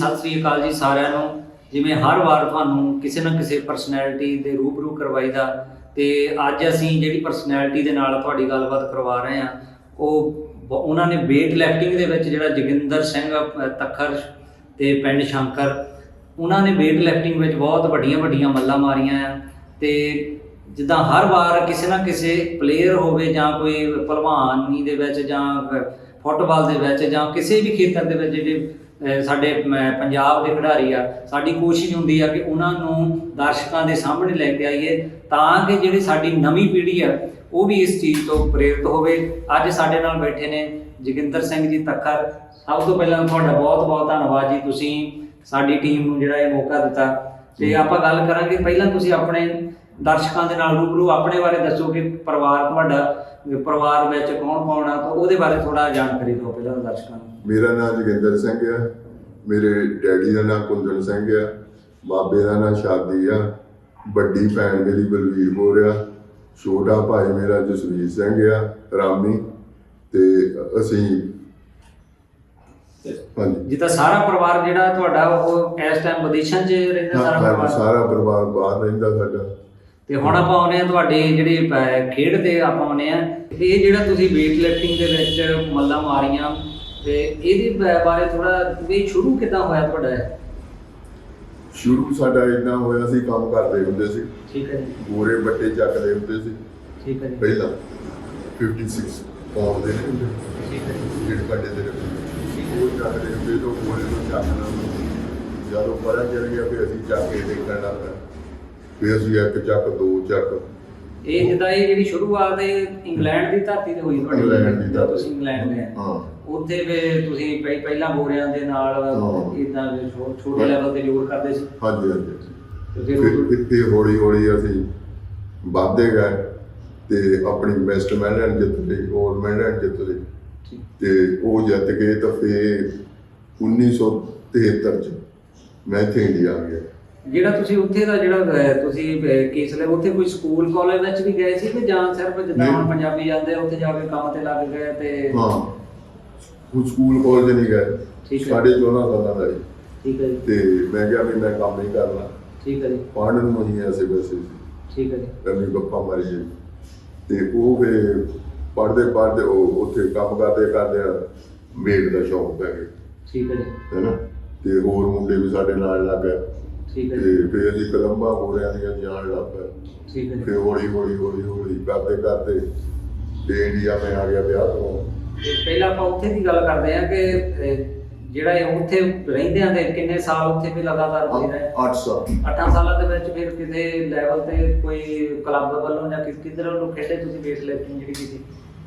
ਸਤਿ ਸ੍ਰੀ ਅਕਾਲ ਜੀ ਸਾਰਿਆਂ ਨੂੰ। ਜਿਵੇਂ ਹਰ ਵਾਰ ਤੁਹਾਨੂੰ ਕਿਸੇ ਨਾ ਕਿਸੇ ਪਰਸਨੈਲਿਟੀ ਦੇ ਰੂਬਰੂ ਕਰਵਾਈਦਾ ਤੇ ਅੱਜ ਅਸੀਂ ਜਿਹੜੀ ਪਰਸਨੈਲਿਟੀ ਦੇ ਨਾਲ ਤੁਹਾਡੀ ਗੱਲਬਾਤ ਕਰਵਾ ਰਹੇ ਹਾਂ ਉਹ ਬ- ਉਹਨਾਂ ਨੇ weight lifting ਦੇ ਵਿੱਚ ਜਿਹੜਾ ਜੋਗਿੰਦਰ ਸਿੰਘ ਅ, ਤੱਖਰ ਤੇ ਪਿੰਡ ਸ਼ੰਕਰ ਉਹਨਾਂ ਨੇ weight lifting ਵਿੱਚ ਬਹੁਤ ਵੱਡੀਆਂ ਵੱਡੀਆਂ ਮੱਲਾਂ ਮਾਰੀਆਂ ਆ ਤੇ ਜਿੱਦਾਂ ਹਰ ਵਾਰ ਕਿਸੇ ਨਾ ਕਿਸੇ ਪਲੇਅਰ ਹੋਵੇ ਜਾਂ ਕੋਈ ਭਲਵਾਨੀ ਦੇ ਵਿੱਚ ਜਾਂ ਫੁੱਟਬਾਲ ਦੇ ਵਿੱਚ ਜਾਂ ਕਿਸੇ ਵੀ ਖੇਤਰ ਦੇ ਵਿੱਚ ਜਿਹੜੇ ਸਾਡੇ ਪੰਜਾਬ ਦੇ ਖਿਡਾਰੀ ਆ ਸਾਡੀ ਕੋਸ਼ਿਸ਼ ਹੁੰਦੀ ਆ ਕਿ ਉਹਨਾਂ ਨੂੰ ਦਰਸ਼ਕਾਂ ਦੇ ਸਾਹਮਣੇ ਲੈ ਕੇ ਆਈਏ ਤਾਂ ਕਿ ਜਿਹੜੀ ਸਾਡੀ ਨਵੀਂ ਪੀੜ੍ਹੀ ਆ ਉਹ ਵੀ ਇਸ ਚੀਜ਼ ਤੋਂ ਪ੍ਰੇਰਿਤ ਹੋਵੇ। ਅੱਜ ਸਾਡੇ ਨਾਲ ਬੈਠੇ ਨੇ ਜੋਗਿੰਦਰ ਸਿੰਘ ਜੀ ਤੱਕਰ ਸਭ ਤੋਂ ਪਹਿਲਾਂ ਤੁਹਾਡਾ ਬਹੁਤ ਬਹੁਤ ਧੰਨਵਾਦ ਜੀ ਤੁਸੀਂ ਸਾਡੀ ਟੀਮ ਨੂੰ ਜਿਹੜਾ ਇਹ ਮੌਕਾ ਦਿੱਤਾ। ਤੇ ਆਪਾਂ ਗੱਲ ਕਰਾਂਗੇ ਪਹਿਲਾਂ ਤੁਸੀਂ ਆਪਣੇ ਦਰਸ਼ਕਾਂ ਦੇ ਨਾਲ ਰੂਬਰੂ ਆਪਣੇ ਬਾਰੇ ਦੱਸੋ ਕਿ ਪਰਿਵਾਰ ਤੁਹਾਡਾ ਪਰਿਵਾਰ ਵਿੱਚ ਕੌਣ ਕੌਣ ਆ ਤਾਂ ਉਹਦੇ ਬਾਰੇ ਥੋੜਾ ਜਾਣਕਾਰੀ ਦਿਓ ਪਹਿਲਾਂ ਦਰਸ਼ਕਾਂ ਨੂੰ। ਮੇਰਾ ਨਾਮ ਜੋਗਿੰਦਰ ਸਿੰਘ ਆ ਮੇਰੇ ਡੈਡੀ ਦਾ ਨਾਮ ਕੁੰਦਨ ਸਿੰਘ ਆ ਬਾਬੇ ਦਾ ਨਾਮ ਸ਼ਾਦੀ ਆ ਵੱਡੀ ਭੈਣ ਮੇਰੀ ਬਲਵੀਰ ਕੌਰ ਆ ਛੋਟਾ ਭਾਈ ਮੇਰਾ ਜਸਵੀਰ ਸਿੰਘ ਆ ਰਾਮੀ ਤੇ ਅਸੀਂ ਜਿੱਦਾਂ ਸਾਰਾ ਪਰਿਵਾਰ ਜਿਹੜਾ ਤੁਹਾਡਾ ਉਹ ਇਸ ਟਾਈਮ ਵਿਦੇਸ਼ਾਂ 'ਚ ਰਹਿੰਦਾ ਸਾਰਾ ਪਰਿਵਾਰ? ਸਾਰਾ ਪਰਿਵਾਰ ਬਾਹਰ ਰਹਿੰਦਾ ਸਾਡਾ। ਤੇ ਹੁਣ ਆਪਾਂ ਆਉਨੇ ਆ ਤੁਹਾਡੇ ਜਿਹੜੇ ਅਹ, ਖੇਡ ਤੇ ਆਪਾਂ ਆਉਨੇ ਆ ਇਹ ਜਿਹੜਾ ਤੁਸੀਂ weight lifting ਦੇ ਵਿੱਚ ਮੱਲਾਂ ਮਾਰੀਆਂ ਤੇ ਇਹਦੇ ਬ- ਬਾਰੇ ਥੋੜਾ ਵੀ ਸ਼ੁਰੂ ਕਿੱਦਾਂ ਹੋਇਆ ਤੁਹਾਡਾ? ਇਹ? ਸ਼ੁਰੂ ਸਾਡਾ ਇਦਾਂ ਹੋਇਆ ਸੀ ਕੰਮ ਕਰਦੇ ਹੁੰਦੇ ਸੀ। ਠੀਕ ਹੈ ਜੀ। ਗੋਰੇ ਬੱਟੇ ਚੱਕਦੇ ਹੁੰਦੇ ਸੀ। ਠੀਕ ਹੈ ਜੀ। ਪਹਿਲਾਂ 56 ਪਾਉਂਡ ਦੇ ਨੇ ਹੁੰਦੇ। ਠੀਕ ਹੈ ਜੀ। ਜਿਹੜੇ ਕੱਢੇ ਦੇ ਰੱਖੇ। ਉਹ ਚੱਕਦੇ ਹੁੰਦੇ ਤੋਂ ਗੋਰੇ ਨੂੰ ਚੱਕਣਾ। ਜਦੋਂ ਪਰਾਂ ਚੜ ਗਿਆ ਫਿਰ ਅਸੀਂ ਚੱਕ ਕੇ ਦੇਖਣ ਲੱਗ ਪਏ। ਫਿਰ ਅਸੀਂ ਇੱਕ ਚੱਕ ਦੋ ਚੱਕ। ਇਹ ਜਿੱਦਾਂ ਇਹ ਜਿਹੜੀ ਸ਼ੁਰੂਆਤ ਇਹ ਇੰਗਲੈਂਡ ਦੀ ਧਰਤੀ ਤੇ ਹੋਈ ਤੁਹਾਡੀ। ਇੰਗਲੈਂਡ ਦੀ ਧਰਤੀ। ਤੁਸੀਂ ਇੰਗਲੈਂਡ ਗਏ ਹਾਂ। ਉੱਥੇ ਵੀ ਤੁਸੀਂ ਪਹਿ- ਪਹਿਲਾਂ ਗੋਰਿਆਂ ਦੇ ਨਾਲ ਹਾਂ। ਇਦਾਂ ਛੋਟੇ ਲੈਵਲ ਤੇ ਜ਼ੋਰ ਕਰਦੇ ਸੀ। ਹਾਂਜੀ ਹਾਂਜੀ। ਤੇ ਫਿਰ ਫਿਰ ਉਦੋਂ- ਇੱਥੇ ਹੌਲੀ ਹੌਲੀ ਅਸੀਂ ਵੱਧਦੇ ਗਏ ਤੇ ਆਪਣੀ ਬੈਸਟ ਮੈਡਲ ਜਿੱਤ ਲਈ ਗੋਲਡ ਮੈਡਲ ਜਿੱਤ ਲਈ। ਠੀਕ। ਤੇ ਉਹ ਜਿੱਤ ਗਏ ਤਾਂ ਫਿਰ 1973 ਚ ਮੈਂ ਇੱਥੇ ਇੰਡੀਆ ਆ ਗਿਆ। ਜਿਹੜਾ ਤੁਸੀਂ ਉੱਥੇ ਦਾ ਜਿਹੜਾ ਤੁਸੀਂ ਕੇਸ ਲਿਆ ਉੱਥੇ ਕੋਈ ਸਕੂਲ ਕਾਲਜ ਵਿੱਚ ਵੀ ਗਏ ਸੀ ਕਿ ਜਾਂ ਸਿਰਫ ਜਿੱਦਾਂ। ਹੁਣ ਪੰਜਾਬੀ ਜਾਂਦੇ ਉੱਥੇ ਜਾ ਕੇ ਕੰਮ ਤੇ ਲੱਗ ਗਏ ਤੇ ਹਾਂ। ਉਹ ਸਕੂਲ ਕਾਲਜ ਨਹੀਂ ਗਏ। ਠੀਕ ਹੈ। ਸਾਡੇ 14 ਸਾਲਾਂ ਦਾ ਸੀ ਠੀਕ ਹੈ ਜੀ। ਤੇ ਮੈਂ ਕਿਹਾ ਵੀ ਮੈਂ ਕੰਮ ਨਹੀਂ ਕਰਨਾ ਠੀਕ ਹੈ ਜੀ। ਪੜ੍ਹਨ ਨੂੰ ਹੀ ਐਸੇ ਵੈਸੇ ਸੀ। ਠੀਕ ਹੈ ਜੀ। ਐਵੇਂ ਗੱਪਾਂ ਮਾਰੀ ਜੀ। ਤੇ ਉਹ ਫਿਰ ਪੜ੍ਹਦੇ ਪੜ੍ਹਦੇ ਉਹ ਉੱਥੇ ਕੰਮ ਕਰਦੇ ਕਰਦੇ ਮੇਡ ਦਾ ਸ਼ੌਕ ਪੈ ਗਿਆ। ਠੀਕ ਹੈ ਜੀ। ਹੈਨਾ? ਤੇ ਹੋਰ ਮੁੰਡੇ ਵੀ ਸਾਡੇ ਨਾਲ ਲੱਗ ਗਏ। ਠੀਕ ਹੈ ਤੇ ਜੀ। ਫਿਰ ਅਸੀਂ ਕਲੰਬਾ ਹੋ ਰਿਆਂ ਦੀਆਂ ਜਾਣ ਲੱਗ ਪਏ ਠੀਕ ਹੈ ਜੀ। ਫਿਰ ਹੌਲੀ ਹੌਲੀ ਹੌਲੀ ਹੌਲੀ ਕਰਦੇ ਕਰਦੇ ਤੇ ਇੰਡੀਆ ਮੈਂ ਆ ਗਿਆ ਵਿਆਹ ਤੋਂ। ਤੇ ਪਹਿਲਾਂ ਆਪਾਂ ਉੱਥੇ ਦੀ ਗੱਲ ਕਰਦੇ ਆ ਕਿ ਅਹ, ਜਿਹੜਾ ਇਹ ਉੱਥੇ ਰਹਿੰਦੇ ਆ ਤੇ ਕਿੰਨੇ ਸਾਲ ਉੱਥੇ ਵੀ ਲਗਾਤਾਰ ਤੁਸੀਂ ਰਹੇ 8 ਸਾਲ। 8 ਸਾਲਾਂ ਦੇ ਵਿੱਚ ਫਿਰ ਕਿਸੇ ਲੈਵਲ ਤੇ ਕੋਈ ਕਲੱਬ ਵੱਲੋਂ ਜਾਂ ਕਿਸ ਕਿਧਰ ਵੱਲੋਂ ਖੇਡੇ ਤੁਸੀਂ ਵੇਟ ਲਿਫਟਿੰਗ ਜਿਹੜੀ ਕੀਤੀ?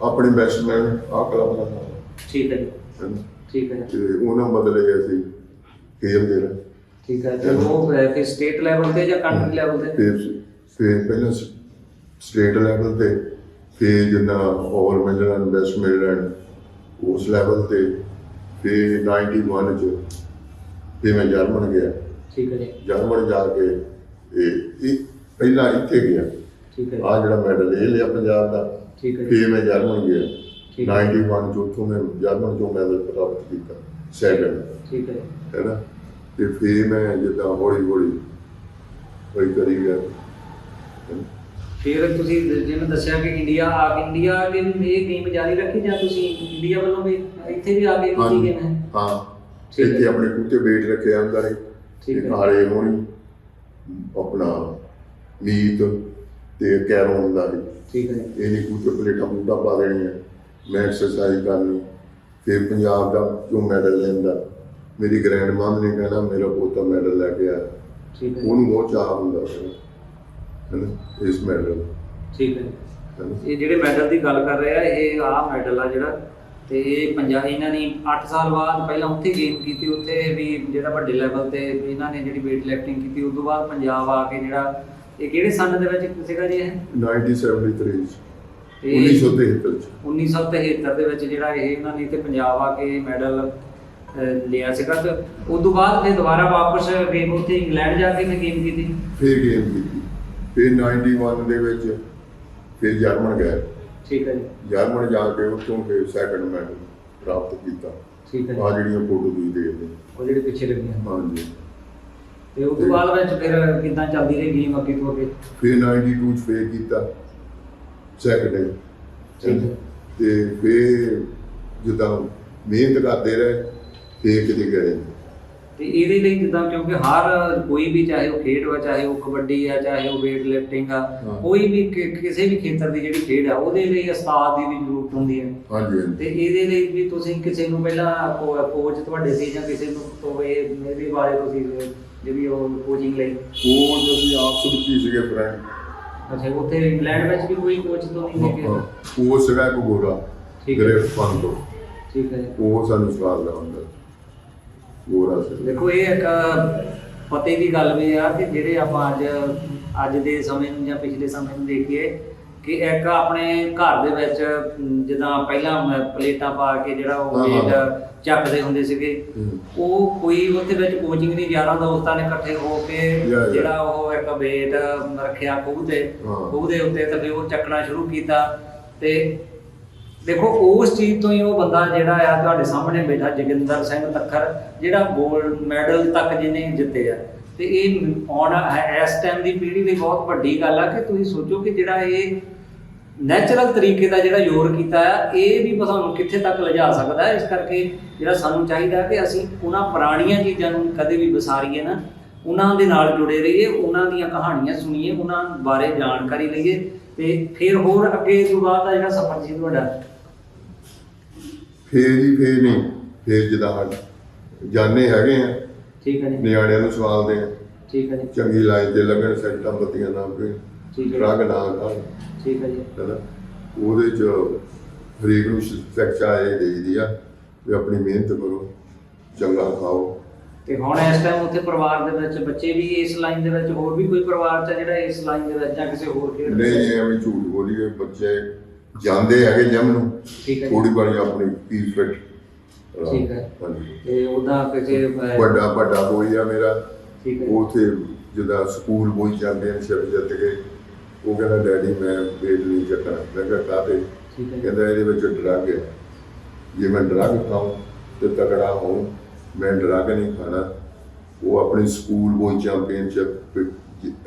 ਆਪਣੇ ਬੈਟਸਮੈਨ ਆ ਕਲੱਬ ਦਾ ਨਾਮ। ਠੀਕ ਹੈ ਜੀ। ਹੈ। ਠੀਕ ਹੈ ਤੇ ਉਹਨਾਂ ਬਦਲੇ ਅਸੀਂ ਖੇਡਦੇ ਰਹੇ। ਠੀਕ ਹੈ ਤੇ ਉਹ ਅਹ, ਫਿਰ ਸਟੇਟ ਲੈਵਲ ਤੇ ਜਾਂ ਕੰਟਰੀ ਲੈਵਲ ਤੇ? ਫਿਰ ਫਿਰ ਪਹਿਲਾਂ ਸਟੇਟ ਲੈਵਲ ਤੇ ਫਿਰ ਜਿੰਨਾ ਓਵਰ ਮਿਲਣ ਬੈਸਟ ਮਿਲਣ ਉਸ ਲੈਵਲ ਤੇ ਫਿਰ 91 ਚ ਫਿਰ ਮੈਂ ਜਰਮਨ ਗਿਆ। ਠੀਕ ਹੈ ਜੀ। ਜਰਮਨ ਜਾ ਕੇ ਇਹ ਇਹ ਪਹਿਲਾਂ ਇੱਥੇ ਗਿਆ। ਠੀਕ ਹੈ ਜੀ। ਆ ਜਿਹੜਾ ਮੈਡਲ ਇਹ ਲਿਆ ਪੰਜਾਬ ਦਾ। ਠੀਕ ਹੈ ਜੀ। ਫਿਰ ਮੈਂ ਜਰਮਨ ਗਿਆ। ਠੀਕ ਹੈ। 91 ਚ ਉੱਥੋਂ ਮੈਂ ਜਰਮਨ ਚੋਂ ਮੈਡਲ ਪ੍ਰਾਪਤ ਕੀਤਾ। ਸੈਕੰਡ ਠੀਕ ਹੈ ਜੀ। ਹੈ ਨਾ? ਤੇ ਫਿਰ ਮੈਂ ਜਿੱਦਾਂ ਹੌਲੀ ਹੌਲੀ ਹੌਲੀ ਕਰੀ ਗਿਆ। ਫਿਰ ਤੁਸੀਂ ਦ- ਜਿਵੇਂ ਦੱਸਿਆ ਕਿ ਇੰਡੀਆ ਆ ਕੇ ਇੰਡੀਆ ਵੀ ਇਹ ਗੇਮ ਜਾਰੀ ਰੱਖੀ ਜਾਂ ਤੁਸੀਂ ਇੰਡੀਆ ਵੱਲੋਂ ਵੀ ਇੱਥੇ ਵੀ ਆ ਕੇ ਹਾਂ ਕੀ ਗੇਮ ਹੈ। ਹਾਂ ਠੀਕ ਹੈ। ਇੱਥੇ ਆਪਣੇ ਕੁੱਤੇ ਵੇਟ ਰੱਖਿਆ ਅੰਦਰ ਹੀ। ਠੀਕ ਹੈ। ਹਾਰੇ ਹੋਣੀ ਆਪਣਾ ਮੀਟ ਤੇ ਕੈਰੋਂ ਹੁੰਦਾ ਸੀ ਠੀਕ ਹੈ। ਜੀ ਇਹ ਨਹੀਂ ਕੁੱਤੇ ਪਲੇਟਾਂ ਪੂਟਾ ਪਾ ਦੇਣੀਆਂ। ਮੈਂ ਐਕਸਰਸਾਈਜ਼ ਕਰਨੀ। ਫਿਰ ਪੰਜਾਬ ਦਾ ਜੋ ਮੈਡਲ ਲੈਂਦਾ। ਮੇਰੀ ਗ੍ਰੈਂਡ ਮਾਮ ਨੇ ਕਹਿਣਾ ਮੇਰਾ ਪੋਤਾ ਮੈਡਲ ਲੈ ਕੇ ਆਇਆ ਠੀਕ ਹੈ ਉਹਨੂੰ ਬਹੁਤ ਚਾਹ ਹੁੰਦਾ ਸੀ ਹੈਨਾ ਇਸ ਮੈਡਲ ਠੀਕ ਹੈ। ਹੈਨਾ। ਇਹ ਜਿਹੜੇ ਮੈਡਲ ਦੀ ਗੱਲ ਕਰ ਰਹੇ ਇਹ ਆਹ ਮੈਡਲ ਆ ਜਿਹੜਾ ਤੇ ਇਹ ਪੰਜਾਬ ਇਹਨਾਂ ਨੇ 8 ਸਾਲ ਬਾਅਦ ਪਹਿਲਾਂ ਉੱਥੇ ਗੇਮ ਕੀਤੀ ਉੱਥੇ ਵੀ ਜਿਹੜਾ ਵੱਡੇ ਲੈਵਲ ਤੇ ਇਹਨਾਂ ਨੇ ਜਿਹੜੀ weight lifting ਕੀਤੀ ਉਸ ਤੋਂ ਬਾਅਦ ਪੰਜਾਬ ਆ ਕੇ ਜਿਹੜਾ ਇਹ ਕਿਹੜੇ ਸੰਨ ਦੇ ਵਿੱਚ ਸੀਗਾ ਜੀ ਇਹ? 1973 ਚ। ਇਹ 1973 ਚ। 1973 ਦੇ ਵਿੱਚ ਜਿਹੜਾ ਇਹ ਇਹਨਾਂ ਨੇ ਇੱਥੇ ਪੰਜਾਬ ਆ ਕੇ ਮੈਡਲ ਲਿਆ ਸੀਗਾ ਤੇ ਉਸ ਤੋਂ ਬਾਅਦ ਫਿਰ ਦੁਬਾਰਾ ਵਾਪਸ ਗੇਮ ਉੱਥੇ ਇੰਗਲੈਂਡ ਜਾ ਕੇ ਫਿਰ ਗੇਮ ਕੀਤੀ। ਫਿਰ ਗੇਮ ਕੀਤੀ। ਫਿਰ 91 ਦੇ ਵਿੱਚ ਫਿਰ ਜਰਮਨ ਗਏ। ਠੀਕ ਹੈ ਜੀ। ਜਰਮਨ ਜਾ ਕੇ ਉੱਥੋਂ ਫਿਰ ਸੈਕੰਡ ਮੈਡਲ ਪ੍ਰਾਪਤ ਕੀਤਾ। ਠੀਕ ਹੈ ਆ ਜਿਹੜੀਆਂ ਫੋਟੋ ਤੁਸੀਂ ਦੇਖਦੇ ਉਹ ਜਿਹੜੇ ਪਿੱਛੇ ਲੱਗੀਆਂ। ਹਾਂਜੀ। ਤੇ ਉਸ ਤੋਂ ਬਾਅਦ ਵਿੱਚ ਫਿਰ ਕਿੱਦਾਂ ਚੱਲਦੀ ਰਹੀ ਗੇਮ ਅੱਗੇ ਤੋਂ ਅੱਗੇ? ਫਿਰ 92 ਚ ਫੇਰ ਕੀਤਾ। ਸੈਕੰਡ ਤੇ ਫੇਰ ਜਿੱਦਾਂ ਮਿਹਨਤ ਕਰਦੇ ਰਹੇ। ਫੇਰ ਕਿਤੇ ਗਏ ਤੇ ਇਹਦੇ ਲਈ ਜਿੱਦਾਂ ਕਿਉਂਕਿ ਹਰ ਕੋਈ ਵੀ ਚਾਹੇ ਉਹ ਖੇਡ ਵਾ ਚਾਹੇ ਉਹ ਕਬੱਡੀ ਆ ਚਾਹੇ ਉਹ weight lifting ਆ ਹਾਂ। ਕੋਈ ਵੀ ਕਿ- ਕਿਸੇ ਵੀ ਖੇਤਰ ਦੀ ਜਿਹੜੀ ਖੇਡ ਆ ਉਹਦੇ ਲਈ ਉਸਤਾਦ ਦੀ ਵੀ ਜ਼ਰੂਰਤ ਹੁੰਦੀ ਹੈ। ਹਾਂਜੀ ਹਾਂਜੀ। ਤੇ ਇਹਦੇ ਲਈ ਵੀ ਤੁਸੀਂ ਕਿਸੇ ਨੂੰ ਪਹਿਲਾਂ ਕੋਚ ਤੁਹਾਡੇ ਸੀ ਜਾਂ ਕਿਸੇ ਨੂੰ ਤੋਂ ਇਹ ਇਹਦੇ ਬਾਰੇ ਤੁਸੀਂ ਜਿਹੜੀ ਉਹ ਕੋਚਿੰਗ ਲਈ। ਉਹ ਜਦੋਂ ਆਪ ਸੁਰਤੀ ਸੀਗੇ ਫਰੈਂਡ ਅੱਛਾ ਉੱਥੇ ਇੰਗਲੈਂਡ ਵਿੱਚ ਵੀ ਕੋਈ ਕੋਚ ਤੋਂ ਨਹੀਂ ਕੇ ਉਹ ਸੀਗਾ? ਇੱਕ ਗੋਰਾ ਠੀਕ ਹੈ। ਗ੍ਰੇਟ ਫਨ ਤੋਂ। ਠੀਕ ਹੈ। ਉਹ ਸਾਨੂੰ ਸਵਾਲ ਲਾਉਂਦਾ ਗੋਰਾ ਸੀ ਦੇਖੋ ਇਹ ਇੱਕ ਪਤੇ ਦੀ ਗੱਲ ਵੀ ਆ ਕਿ ਜਿਹੜੇ ਆਪਾਂ ਅੱਜ ਅੱਜ ਦੇ ਸਮੇਂ ਨੂੰ ਜਾਂ ਪਿਛਲੇ ਸਮੇਂ ਨੂੰ ਦੇਖੀਏ ਕਿ ਇੱਕ ਆਪਣੇ ਘਰ ਦੇ ਵਿੱਚ ਜਿੱਦਾਂ ਪਹਿਲਾਂ ਮ- ਪਲੇਟਾਂ ਪਾ ਕੇ ਜਿਹੜਾ ਉਹ ਹਾਂ, ਚੱਕਦੇ ਹੁੰਦੇ ਸੀਗੇ। ਉਹ ਕੋਈ ਉਹਦੇ ਵਿੱਚ ਕੋਚਿੰਗ ਨਹੀਂ ਯਾਰਾਂ ਦੋਸਤਾਂ ਨੇ ਇਕੱਠੇ ਹੋ ਕੇ ਯਾ। ਜਿਹੜਾ ਉਹ ਇੱਕ weight ਰੱਖਿਆ ਖੂਹ ਤੇ ਹਾਂ। ਖੂਹ ਦੇ ਉੱਤੇ ਤੇ ਫਿਰ ਉਹ ਚੱਕਣਾ ਸ਼ੁਰੂ ਕੀਤਾ ਤੇ ਦੇਖੋ, ਉਸ ਚੀਜ਼ ਤੋਂ ਹੀ ਉਹ ਬੰਦਾ ਜਿਹੜਾ ਆ ਤੁਹਾਡੇ ਸਾਹਮਣੇ ਬੈਠਾ, ਜੋਗਿੰਦਰ ਸਿੰਘ ਤੱਖਰ, ਜਿਹੜਾ 골ਡ ਮੈਡਲ ਤੱਕ ਜਿਹਨੇ ਜਿੱਤੇ ਆ। ਤੇ ਇਹ ਆਉਣ ਇਸ ਟਾਈਮ ਦੀ ਪੀੜ੍ਹੀ ਲਈ ਬਹੁਤ ਵੱਡੀ ਗੱਲ ਆ ਕਿ ਤੁਸੀਂ ਸੋਚੋ ਕਿ ਜਿਹੜਾ ਇਹ ਨੈਚੁਰਲ ਤਰੀਕੇ ਦਾ ਜਿਹੜਾ ਯੋਰ ਕੀਤਾ ਆ, ਇਹ ਵੀ ਸਾਨੂੰ ਕਿੱਥੇ ਤੱਕ ਲਿਜਾ ਸਕਦਾ ਹੈ। ਇਸ ਕਰਕੇ ਜਿਹੜਾ ਸਾਨੂੰ ਚਾਹੀਦਾ ਕਿ ਅਸੀਂ ਉਹਨਾਂ ਪੁਰਾਣੀਆਂ ਚੀਜ਼ਾਂ ਨੂੰ ਕਦੇ ਵੀ ਵਿਸਾਰੀਏ ਨਾ, ਉਹਨਾਂ ਦੇ ਨਾਲ ਜੁੜੇ ਰਹੀਏ, ਉਹਨਾਂ ਦੀਆਂ ਕਹਾਣੀਆਂ ਸੁਣੀਏ, ਉਹਨਾਂ ਬਾਰੇ ਜਾਣਕਾਰੀ ਲਈਏ ਤੇ ਫਿਰ ਹੋਰ ਅੱਗੇ ਤੋਂ ਬਾਅਦ ਦਾ ਜਿਹੜਾ ਸਫ਼ਰ ਸੀ ਤੁਹਾਡਾ ਫੇਰ ਹੀ ਫੇਰ ਨਹੀਂ ਫੇਰ ਜਿੱਦਾਂ ਜਾਣੇ ਹੈਗੇ ਆ ਠੀਕ ਹੈ ਜੀ। ਨਿਆਣਿਆਂ ਨੂੰ ਸਵਾਲਦੇ ਆ ਠੀਕ ਹੈ ਜੀ। ਚੰਗੀ ਲਾਈਨ ਤੇ ਲੱਗਣ ਸੈਕਟਾਂ ਬੱਤੀਆਂ ਨਾ ਕੋਈ ਠੀਕ ਹੈ ਡਰਗ ਨਾ ਠੀਕ ਹੈ ਜੀ। ਹੈਨਾ? ਉਹਦੇ ਚ ਹਰੇਕ ਨੂੰ ਸਿੱਖਿਆ ਇਹ ਦੇਈਦੀ ਆ ਵੀ ਆਪਣੀ ਮਿਹਨਤ ਕਰੋ ਚੰਗਾ ਖਾਓ। ਤੇ ਹੁਣ ਇਸ ਟਾਈਮ ਉੱਥੇ ਪਰਿਵਾਰ ਦੇ ਵਿੱਚ ਬੱਚੇ ਵੀ ਇਸ ਲਾਈਨ ਦੇ ਵਿੱਚ ਹੋਰ ਵੀ ਕੋਈ ਪਰਿਵਾਰ ਚ ਜਿਹੜਾ ਇਸ ਲਾਈਨ ਦੇ ਵਿੱਚ ਜਾਂ ਕਿਸੇ ਹੋਰ ਖੇਡ ਨਹੀਂ? ਐਵੇਂ ਝੂਠ ਬੋਲੀਏ ਬੱਚੇ ਜਾਂਦੇ ਹੈਗੇ ਜਿਮ ਨੂੰ। ਠੀਕ ਹੈ ਜੀ। ਥੋੜੀ ਬੜੀ ਆਪਣੀ ਫੀਸ ਫਿਟ ਠੀਕ ਹੈ। ਹਾਂਜੀ। ਤੇ ਉਹਦਾ ਕਿਸੇ ਅਹ, ਵੱਡਾ ਵੱਡਾ ਬੋਈ ਆ ਮੇਰਾ। ਠੀਕ ਹੈ। ਉਹ ਉੱਥੇ ਜਿੱਦਾਂ ਸਕੂਲ ਬੋਈ ਚੈਂਪੀਅਨਸ਼ਿਪ ਜਿੱਤ ਕੇ। ਉਹ ਕਹਿੰਦਾ ਡੈਡੀ ਮੈਂ ਵੇਟ ਨਹੀਂ ਚੱਕਣਾ। ਮੈਂ ਕਿਹਾ ਕਾਹਤੇ? ਠੀਕ ਹੈ। ਕਹਿੰਦਾ ਇਹਦੇ ਵਿੱਚ ਡਰੱਗ ਹੈ। ਜੇ ਮੈਂ ਡਰੱਗ ਖਾਉਂ ਤੇ ਤਕੜਾ ਹੋਊਂ ਮੈਂ ਡਰੱਗ ਨਹੀਂ ਖਾਣਾ। ਉਹ ਆਪਣੀ ਸਕੂਲ ਬੋਈ ਚੈਂਪੀਅਨਸ਼ਿਪ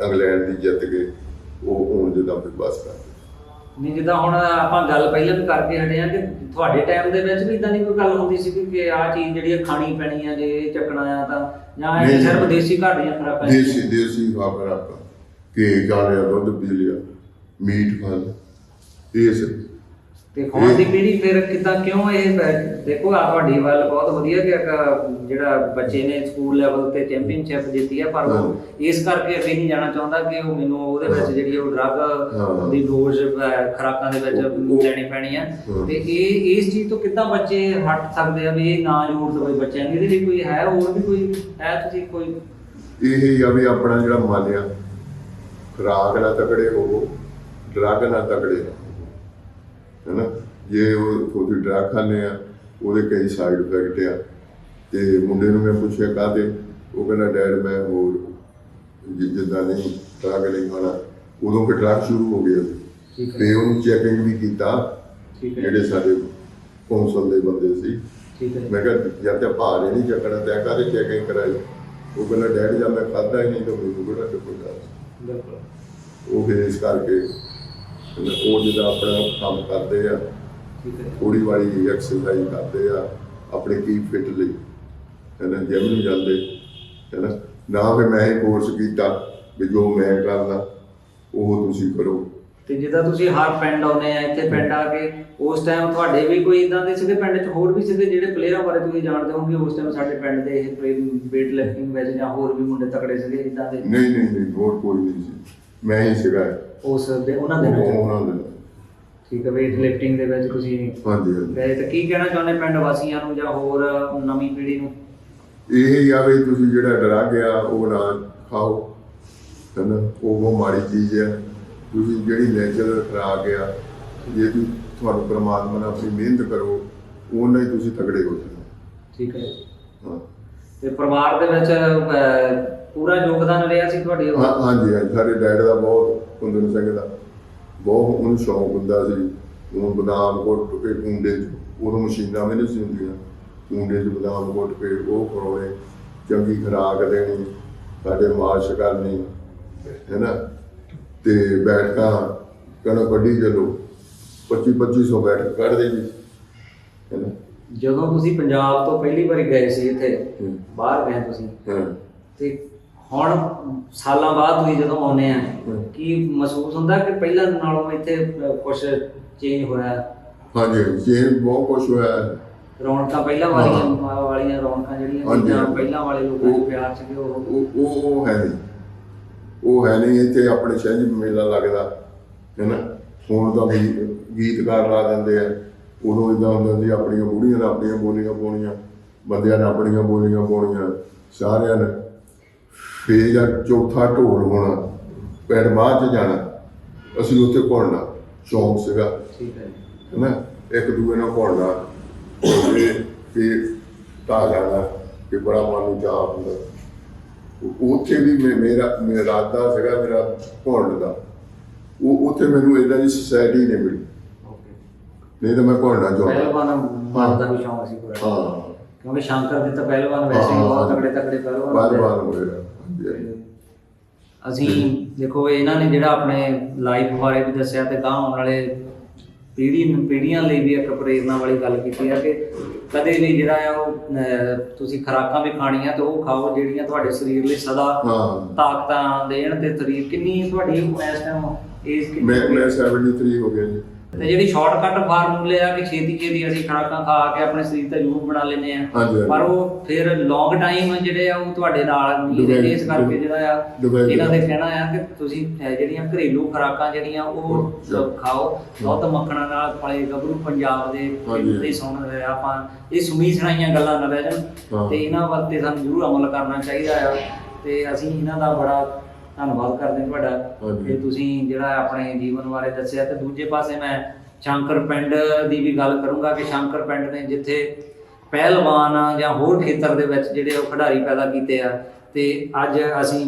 ਇੰਗਲੈਂਡ ਦੀ ਜਿੱਤ ਕੇ ਉਹ ਹੁਣ ਜਿੱਦਾਂ ਫਿਰ ਬਸ ਕਰ ਨਹੀਂ ਜਿੱਦਾਂ ਹੁਣ ਆਪਾਂ ਗੱਲ ਪਹਿਲਾਂ ਵੀ ਕਰਕੇ ਹਟੇ ਆ ਕਿ ਤੁਹਾਡੇ ਟਾਈਮ ਦੇ ਵਿੱਚ ਵੀ ਇਦਾਂ ਦੀ ਕੋਈ ਗੱਲ ਹੁੰਦੀ ਸੀ ਕਿ ਆਹ ਚੀਜ਼ ਜਿਹੜੀ ਆ ਖਾਣੀ ਪੈਣੀ ਆ ਜੇ ਇਹ ਚੱਕਣਾ ਆ ਤਾਂ ਜਾਂ ਇਹ ਨਹੀਂ, ਸਿਰਫ ਨਹੀਂ। ਦੇਸੀ ਘਰ ਦੀਆਂ ਖੁਰਾਕਾਂ ਦੇਸੀ ਦੇਸੀ ਖਾਣਾ ਆਪਾਂ ਕੇ ਖਾ ਲਿਆ ਦੁੱਧ ਪੀ ਲਿਆ ਮੀਟ ਖਾ ਲਿਆ ਇਹ ਸਭ ਤੇ ਹੁਣ ਦੀ ਪੀੜ੍ਹੀ ਫਿਰ ਕਿਦਾਂ ਕਿਉਂ ਇਹ ਦੇਖੋ ਆ ਤੁਹਾਡੀ ਵੱਲ ਬਹੁਤ ਵਧੀਆ ਕਿ ਜਿਹੜਾ ਬੱਚੇ ਨੇ ਸਕੂਲ ਲੈਵਲ ਤੇ ਚੈਂਪੀਅਨਸ਼ਿਪ ਜਿੱਤੀ ਹੈ ਪਰ ਉਹ ਇਸ ਕਰਕੇ ਅੱਗੇ ਨਹੀਂ ਜਾਣਾ ਚਾਹੁੰਦਾ ਕਿ ਉਹ ਮੈਨੂੰ ਉਹਦੇ ਵਿੱਚ। ਜਿਹੜੀ ਉਹ ਡਰੱਗ। ਦੀ ਡੋਜ਼ ਖੁਰਾਕਾਂ ਦੇ ਵਿੱਚ ਲੈਣੀ ਪੈਣੀ ਹੈ ਹਾਂ। ਤੇ ਇਹ ਇਸ ਚੀਜ਼ ਤੋਂ ਕਿੱਦਾਂ ਬੱਚੇ ਹਟ ਸਕਦੇ ਆ ਵੀ ਇਹ ਨਾ ਜ਼ਰੂਰਤ ਹੋਵੇ ਬੱਚਿਆਂ ਦੀ ਇਹਦੇ ਲਈ ਕੋਈ ਹੈ ਹੋਰ ਵੀ ਕੋਈ ਹੈ ਤੁਸੀਂ ਕੋਈ ਇਹ ਹੀ ਆ ਵੀ ਆਪਣਾ ਜਿਹੜਾ ਮਨ ਆ ਖੁਰਾਕ ਨਾਲ ਤਕੜੇ ਹੋਵੋ ਡਰੱਗ ਨਾਲ ਤਕੜੇ ਰਹੋ ਹੈਨਾ? ਜੇ ਉਹ ਤੁਸੀਂ ਡਰੱਗ ਖਾਂਦੇ ਆ ਉਹਦੇ ਕਈ ਸਾਈਡ ਇਫੈਕਟ ਆ। ਤੇ ਮੁੰਡੇ ਨੂੰ ਮੈਂ ਪੁੱਛਿਆ ਕਾਹਦੇ? ਉਹ ਕਹਿੰਦਾ ਡੈਡ ਮੈਂ ਹੋਰ ਜਿ- ਜਿੱਦਾਂ ਨਹੀਂ ਡਰੱਗ ਨਹੀਂ ਖਾਣਾ ਉਦੋਂ ਫਿਰ ਡਰੱਗ ਸ਼ੁਰੂ ਹੋ ਗਿਆ। ਤੇ ਉਹਨੂੰ ਚੈਕਿੰਗ ਵੀ ਕੀਤਾ ਜਿਹੜੇ ਸਾਡੇ ਕੌਂਸਲ ਦੇ ਬੰਦੇ ਸੀ। ਮੈਂ ਕਿਹਾ ਜਦ ਤੇ ਭਾਰ ਨਹੀਂ ਚੱਕਣਾ ਤੇ ਕਾਹਦੇ ਚੈਕਿੰਗ ਕਰਾਈ? ਉਹ ਕਹਿੰਦਾ ਡੈਡੀ ਜਦ ਮੈਂ ਖਾਦਾ ਹੀ ਨਹੀਂ ਤਾਂ ਮੈਨੂੰ ਕਿਹੜਾ ਬਿਲਕੁਲ। ਉਹ ਫਿਰ ਇਸ ਕਰਕੇ ਉਹ ਜਿਹੜਾ ਆਪਣਾ ਕੰਮ ਕਰਦੇ ਆ ਥੋੜੀ ਵਾਰੀ ਐਕਸਰਸਾਈਜ਼ ਕਰਦੇ ਆ ਆਪਣੇ ਕੀ ਫਿਟ ਲਈ ਕਹਿੰਦਾ ਜਿਮ ਨੂੰ ਜਾਂਦੇ ਕਹਿੰਦਾ ਨਾ ਵੀ ਮੈਂ ਹੀ ਕੋਰਸ ਕੀਤਾ ਵੀ ਜੋ ਮੈਂ ਕਰਦਾ ਉਹ ਤੁਸੀਂ ਕਰੋ। ਤੇ ਜਿੱਦਾਂ ਤੁਸੀਂ ਹਰ ਪਿੰਡ ਆਉਨੇ ਆ ਇੱਥੇ ਪਿੰਡ ਆ ਕੇ ਉਸ ਟਾਈਮ ਤੁਹਾਡੇ ਵੀ ਕੋਈ ਇਦਾਂ ਦੇ ਸੀਗੇ ਪਿੰਡ 'ਚ? ਹੋਰ ਵੀ ਸੀਗੇ ਜਿਹੜੇ ਪਲੇਅਰਾਂ ਬਾਰੇ ਤੁਸੀਂ ਜਾਣਦੇ ਹੋ ਕਿ ਉਸ ਟਾਈਮ ਸਾਡੇ ਪਿੰਡ ਦੇ ਇਹ weight lifting ਵਿੱਚ ਜਾਂ ਹੋਰ ਵੀ ਮੁੰਡੇ ਤਕੜੇ ਸੀਗੇ ਇਦਾਂ ਦੇ? ਨਹੀਂ ਨਹੀਂ ਨਹੀਂ ਹੋਰ ਕੋਈ ਨਹੀਂ ਸੀ। ਮੈਂ ਹੀ ਸੀਗਾ। ਉਸ ਦੇ ਉਹਨਾਂ ਦੇ ਉਹ- ਉਹਨਾਂ ਦੇ ਠੀਕ ਹੈ weight lifting ਦੇ ਵਿੱਚ ਤੁਸੀਂ ਹਾਂਜੀ ਹਾਂਜੀ। ਗਏ ਤਾਂ ਕੀ ਕਹਿਣਾ ਚਾਹੁੰਦੇ ਪਿੰਡ ਵਾਸੀਆਂ ਨੂੰ ਜਾਂ ਹੋਰ ਨਵੀਂ ਪੀੜ੍ਹੀ ਨੂੰ? ਇਹ ਹੀ ਆ ਵੀ ਤੁਸੀਂ ਜਿਹੜਾ ਡਰਾ ਗਿਆ ਉਹ ਨਾ ਖਾਓ। ਹੈਨਾ? ਉਹ ਬਹੁਤ ਮਾੜੀ ਚੀਜ਼ ਹੈ ਤੁਸੀਂ ਜਿਹੜੀ ਨੇਚਰ ਖਰਾਕ ਆ ਜੇ ਤੁਸੀਂ ਤੁਹਾਨੂੰ ਪ੍ਰਮਾਤਮਾ ਨਾਲ ਆਪਣੀ ਮਿਹਨਤ ਕਰੋ ਉਹਨਾਂ ਹੀ ਤੁਸੀਂ ਤਗੜੇ ਹੋ ਜਾਓ ਠੀਕ ਹੈ। ਹਾਂ। ਤੇ ਪਰਿਵਾਰ ਦੇ ਵਿੱਚ ਅਹ, ਪੂਰਾ ਯੋਗਦਾਨ ਰਿਹਾ ਸੀ ਤੁਹਾਡੇ? ਹਾਂ- ਹਾਂਜੀ ਹਾਂਜੀ। ਸਾਡੇ ਡੈਡ ਦਾ ਬਹੁਤ ਕੁੰਦਨ ਸਿੰਘ ਦਾ। ਬਹੁਤ ਉਹਨੂੰ ਸ਼ੌਂਕ ਹੁੰਦਾ ਸੀ ਉਹ ਬਦਾਮ ਕੋਟ ਕੇ ਕੁੰਡੇ ਚ ਉਦੋਂ ਮਸ਼ੀਨਾਂ ਵੀ ਨਹੀਂ ਸੀ ਹੁੰਦੀਆਂ। ਮੁੰਡੇ ਚ ਬਦਾਮ ਘੁੱਟ ਕੇ ਉਹ ਖਵਾਉਣੇ ਚੰਗੀ ਖੁਰਾਕ ਦੇਣੀ ਸਾਡੇ ਮਾਲਸ਼ ਕਰਨੀ ਹੈਨਾ? ਤੇ ਬੈਠਕਾਂ ਕਹਿੰਦਾ ਕੱਢੀ ਚੱਲੋ 25 2500 ਬੈਠਕ ਕੱਢਦੇ ਜੀ ਹੈਨਾ? ਜਦੋਂ ਤੁਸੀਂ ਪੰਜਾਬ ਤੋਂ ਪਹਿਲੀ ਵਾਰੀ ਗਏ ਸੀ ਇੱਥੇ। ਬਾਹਰ ਗਏ ਤੁਸੀਂ ਤੇ ਹੁਣ ਸਾਲਾਂ ਬਾਅਦ ਤੁਸੀਂ ਜਦੋਂ ਆਉਨੇ ਆ। ਕੀ ਮਹਿਸੂਸ ਹੁੰਦਾ ਕਿ ਪਹਿਲਾਂ ਨਾਲੋਂ ਇੱਥੇ ਕੁਝ ਚੇਂਜ ਹੋਇਆ? ਹਾਂਜੀ ਜੇ ਬਹੁਤ ਕੁਛ ਹੋਇਆ। ਹੈ। ਰੌਣਕਾਂ ਪਹਿਲਾਂ ਵਾਲੀਆਂ ਵਾਲੀਆਂ ਰੌਣਕਾਂ ਜਿਹੜੀਆਂ ਚੀਜ਼ਾਂ। ਪਹਿਲਾਂ ਵਾਲੇ ਲੋਕਾਂ ਦੇ ਪਿਆਰ ਸੀਗੇ ਉਹ? ਉਹ ਉਹ ਹੈ ਨਹੀਂ। ਉਹ ਹੈ ਨਹੀਂ ਇੱਥੇ ਆਪਣੇ ਸ਼ਹਿਰ ਮੇਲਾ ਲੱਗਦਾ ਹੈ ਨਾ? ਹੁਣ ਤਾਂ ਵੀ ਗੀਤਕਾਰ ਲਾ ਦਿੰਦੇ ਆ। ਉਦੋਂ ਇਦਾਂ ਹੁੰਦਾ ਸੀ ਆਪਣੀਆਂ ਬੁੜੀਆਂ ਨੇ ਆਪਣੀਆਂ ਬੋਲੀਆਂ ਪਾਉਣੀਆਂ ਬੰਦਿਆਂ ਨੇ ਆਪਣੀਆਂ ਬੋਲੀਆਂ ਪਾਉਣੀਆਂ ਸਾਰਿਆਂ ਨੇ। ਫੇਰ ਜਦ ਚੌਥਾ ਢੋਲ ਹੋਣਾ ਪਿੰਡ ਬਾਅਦ ਚ ਜਾਣਾ ਅਸੀਂ ਉੱਥੇ ਘੁਲਣਾ ਸ਼ੌਂਕ ਸੀਗਾ। ਠੀਕ ਹੈ ਜੀ। ਹੈ ਨਾ ਇੱਕ ਦੂਏ ਨਾਲ ਘੁਲਣਾ ਤੇ ਫਿਰ ਤਾਂ ਜਾਣਾ ਕਿ ਬੜਾ ਮਨ ਨੂੰ ਚਾਹ ਹੁੰਦਾ। ਉੱਥੇ ਵੀ ਮੇਰਾ ਮੇਰਾ ਇਰਾਦਾ ਸੀਗਾ ਮੇਰਾ ਘੁਲਣ ਦਾ। ਉਹ ਉੱਥੇ ਮੈਨੂੰ ਇਦਾਂ ਦੀ ਸੁਸਾਇਟੀ ਨਹੀਂ ਮਿਲੀ। ਨਹੀਂ ਤਾਂ ਮੈਂ ਘੁਲਣਾ ਚਾਹੁੰਦਾ। ਪਹਿਲਵਾਨ ਮਨ ਦਾ ਵੀ ਸ਼ੌਂਕ ਸੀ ਪੂਰਾ। ਹਾਂ। ਕਿਉਂਕਿ ਸ਼ੰਕਰ ਦੇ ਤਾਂ ਪਹਿਲਵਾਨ ਵੈਸੇ ਹੀ ਬਹੁਤ ਤਕੜੇ ਤਕੜੇ ਪਹਿਲਵਾਨ ਬਾਰ ਹੁੰਦੇ ਆ। ਅਸੀਂ ਦੇਖੋ ਇਹਨਾਂ ਨੇ ਜਿਹੜਾ ਆਪਣੇ ਲਾਈਫ ਬਾਰੇ ਵੀ ਦੱਸਿਆ ਤੇ ਗਾਂ ਆਉਣ ਵਾਲੇ ਪੀੜ੍ਹੀ ਨੂੰ ਪੀੜ੍ਹੀਆਂ ਲਈ ਵੀ ਇੱਕ ਪ੍ਰੇਰਨਾ ਵਾਲੀ ਗੱਲ ਕੀਤੀ ਹੈ ਕਿ ਕਦੇ ਵੀ ਜਿਹੜਾ ਆ ਉਹ ਤੁਸੀਂ ਖੁਰਾਕਾਂ ਵੀ ਖਾਣੀਆਂ ਤੇ ਉਹ ਖਾਓ ਜਿਹੜੀਆਂ ਤੁਹਾਡੇ ਸਰੀਰ ਲਈ ਸਦਾ ਤਾਕਤਾਂ ਦੇਣ ਤੇ ਸਰੀਰ ਕਿੰਨੀ ਤੁਹਾਡੀ ਇਸ ਟਾਈਮ ਏਜ ਕਿੰਨੀ ਮੈਂ? ਮੈਂ 73 ਹੋ ਗਿਆ ਜੀ ਤੇ ਜਿਹੜੀ ਸ਼ਾਰਟਕਟ ਫਾਰਮੂਲੇ ਆ ਕਿ ਛੇਤੀ ਛੇਤੀ ਅਸੀਂ ਖੁਰਾਕਾਂ ਖਾ ਕੇ ਆਪਣੇ ਸਰੀਰ ਤੇ ਜ਼ਰੂਰ ਬਣਾ ਲੈਂਦੇ ਆ ਹਾਂਜੀ, ਹਾਂਜੀ। ਪਰ ਉਹ ਫਿਰ ਲੌਂਗ ਟਾਈਮ ਜਿਹੜੇ ਆ ਉਹ ਤੁਹਾਡੇ ਨਾਲ ਨਹੀਂ ਰਹਿੰਦੇ ਇਸ ਕਰਕੇ ਜਿਹੜਾ ਆ ਦੁਬਈ- ਇਹਨਾਂ ਦੇ ਕਹਿਣਾ ਆ ਕਿ ਤੁਸੀਂ ਇਹ ਜਿਹੜੀਆਂ ਘਰੇਲੂ ਖੁਰਾਕਾਂ ਜਿਹੜੀਆਂ ਉਹ। ਖਾਓ ਦੁੱਧ ਮੱਖਣਾ ਨਾਲ ਪਲੇ ਗੱਭਰੂ ਪੰਜਾਬ ਦੇ ਹਾਂਜੀ। ਤੇ ਸੁਣ ਰਹੇ ਆ ਆਪਾਂ ਇਹ ਸੁਣੀ ਸੁਣਾਈਆਂ ਗੱਲਾਂ ਨਾ ਰਹਿ ਜਾਣ ਹਾਂ। ਤੇ ਇਹਨਾਂ ਵੱਲ ਤੇ ਸਾਨੂੰ ਜ਼ਰੂਰ ਅਮਲ ਕਰਨਾ ਚਾਹੀਦਾ ਆ ਤੇ ਅਸੀਂ ਇਹਨਾਂ ਦਾ ਬੜਾ ਧੰਨਵਾਦ ਕਰਦੇ ਹਾਂ ਤੁਹਾਡਾ। ਕਿ ਤੁਸੀਂ ਜਿਹੜਾ ਆਪਣੇ ਜੀਵਨ ਬਾਰੇ ਦੱਸਿਆ ਤੇ ਦੂਜੇ ਪਾਸੇ ਮੈਂ ਸ਼ੰਕਰ ਪਿੰਡ ਦੀ ਵੀ ਗੱਲ ਕਰੂੰਗਾ ਕਿ ਸ਼ੰਕਰ ਪਿੰਡ ਨੇ ਜਿੱਥੇ ਪਹਿਲਵਾਨ ਜਾਂ ਹੋਰ ਖੇਤਰ ਦੇ ਵਿੱਚ ਜਿਹੜੇ ਉਹ ਖਿਡਾਰੀ ਪੈਦਾ ਕੀਤੇ ਆ ਤੇ ਅੱਜ ਅਸੀਂ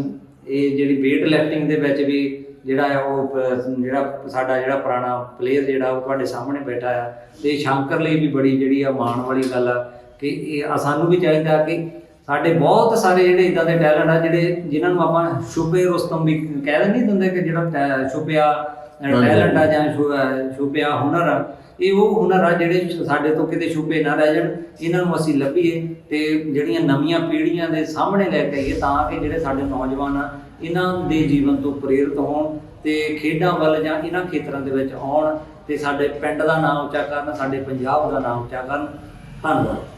ਇਹ ਜਿਹੜੀ weight lifting ਦੇ ਵਿੱਚ ਵੀ ਜਿਹੜਾ ਹੈ ਉਹ ਜਿਹੜਾ ਸਾਡਾ ਜਿਹੜਾ ਪੁਰਾਣਾ ਪਲੇਅਰ ਜਿਹੜਾ ਉਹ ਤੁਹਾਡੇ ਸਾਹਮਣੇ ਬੈਠਾ ਆ ਤੇ ਸ਼ੰਕਰ ਲਈ ਵੀ ਬੜੀ ਜਿਹੜੀ ਆ ਮਾਣ ਵਾਲੀ ਗੱਲ ਆ ਕਿ ਇਹ ਸਾਨੂੰ ਵੀ ਚਾਹੀਦਾ ਕਿ ਸਾਡੇ ਬਹੁਤ ਸਾਰੇ ਜਿਹੜੇ ਇਦਾਂ ਦੇ ਟੈਲੈਂਟ ਆ ਜਿਹੜੇ ਜਿਨ੍ਹਾਂ ਨੂੰ ਆਪਾਂ ਛੁਪੇ ਰੁਸਤਮ ਵੀ ਕਹਿ ਨਹੀਂ ਦਿੰਦੇ ਕਿ ਜਿਹੜਾ ਛੁਪਿਆ। ਟੈਲੈਂਟ ਆ ਜਾਂ ਛੁਪਿਆ ਹੁਨਰ ਆ ਇਹ ਉਹ ਹੁਨਰ ਆ ਜਿਹੜੇ ਸਾਡੇ ਤੋਂ ਕਿਤੇ ਛੁਪੇ ਨਾ ਰਹਿ ਜਾਣ ਇਹਨਾਂ ਨੂੰ ਅਸੀਂ ਲੱਭੀਏ ਤੇ ਜਿਹੜੀਆਂ ਨਵੀਆਂ ਪੀੜ੍ਹੀਆਂ ਦੇ ਸਾਹਮਣੇ ਲੈ ਕੇ ਆਈਏ ਤਾਂ ਕਿ ਜਿਹੜੇ ਸਾਡੇ ਨੌਜਵਾਨ ਆ ਇਹਨਾਂ ਦੇ ਜੀਵਨ ਤੋਂ ਪ੍ਰੇਰਿਤ ਹੋਣ ਤੇ ਖੇਡਾਂ ਵੱਲ ਜਾਂ ਇਹਨਾਂ ਖੇਤਰਾਂ ਦੇ ਵਿੱਚ ਆਉਣ ਤੇ ਸਾਡੇ ਪਿੰਡ ਦਾ ਨਾਮ ਉੱਚਾ ਕਰਨ ਸਾਡੇ ਪੰਜਾਬ ਦਾ ਨਾਮ ਉੱਚਾ ਕਰਨ ਧੰਨਵਾਦ